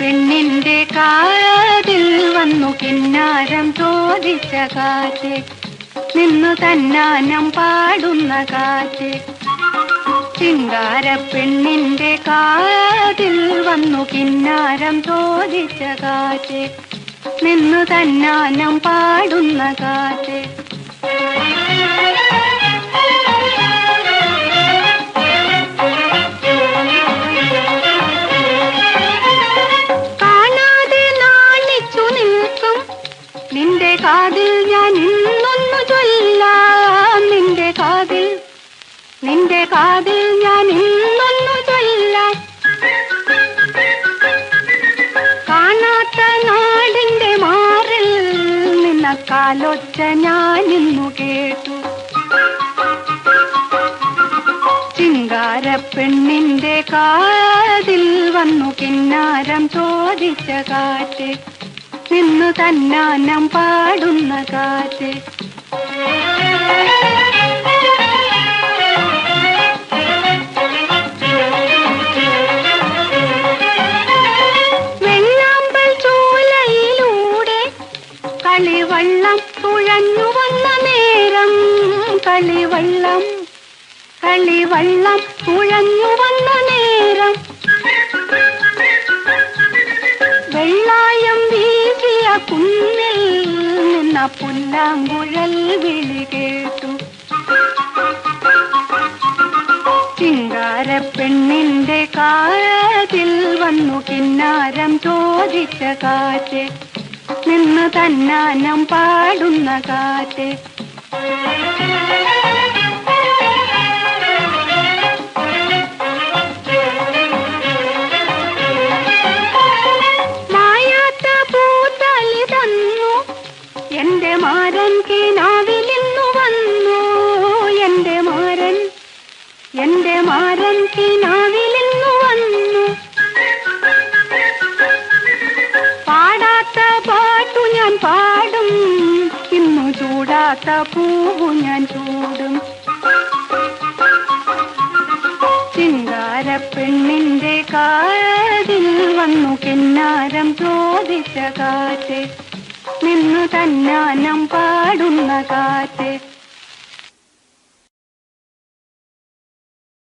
പെണ്ണിന്റെ കാതിൽ വന്നു കിന്നാരം ചോദിച്ച കാറ്റ്. നിന്നു തന്നാനം പാടുന്ന കാറ്റ്. ചിങ്കാര പെണ്ണിന്റെ കാതിൽ വന്നു കിന്നാരം ചോദിച്ച കാറ്റ്. നിന്നു തന്നാനം പാടുന്ന കാറ്റ്. കാതിൽ ഞാൻ ഇന്നൊന്നു ചൊല്ലാം. നിന്റെ കാതിൽ നിന്റെ കാതിൽ ഞാൻ ഇന്നൊന്നു ചൊല്ലാം. കാണാത്ത നാടിന്റെ മാറിൽ നിന്നക്കാലൊച്ച ഞാൻ ഇന്നു കേട്ടു. പെണ്ണിന്റെ കാതിൽ വന്നു കിന്നാരം ചോദിച്ച കാറ്റ്. നിന്നു തന്നാനം പാടുന്ന കാറ്റ്. വെള്ളാമ്പൽ ചോലയിലൂടെ കളിവള്ളം തുഴഞ്ഞു വന്ന നേരം കളിവള്ളം കളിവള്ളം തുഴഞ്ഞു വന്ന നേരം വെള്ളായം വീശിയ കുന്നിൽ പുല്ലാങ്കുഴൽ വിളി കേട്ടു. ചിങ്കാര പെണ്ണിന്റെ കാതിൽ വന്നു കിന്നാരം ചോദിച്ച കാറ്റ്. നിന്ന് തന്നാനം പാടുന്ന കാറ്റ്. മാരൻ കിനാവിലിന്നു വന്നു. എന്റെ മാരൻ എന്റെ മാരൻ കിനാവിലിന്നു വന്നു. പാടാത്ത പാട്ടു ഞാൻ പാടും. ഇന്നു ചൂടാത്ത പൂവു ഞാൻ ചൂടും. ചിങ്കാര പെണ്ണിന്റെ കാതിൽ വന്നു. കിന്നാരം ചോദിച്ച കാറ്റ്. നിന്നു തന്നാനം പാടുന്ന കാറ്റ്.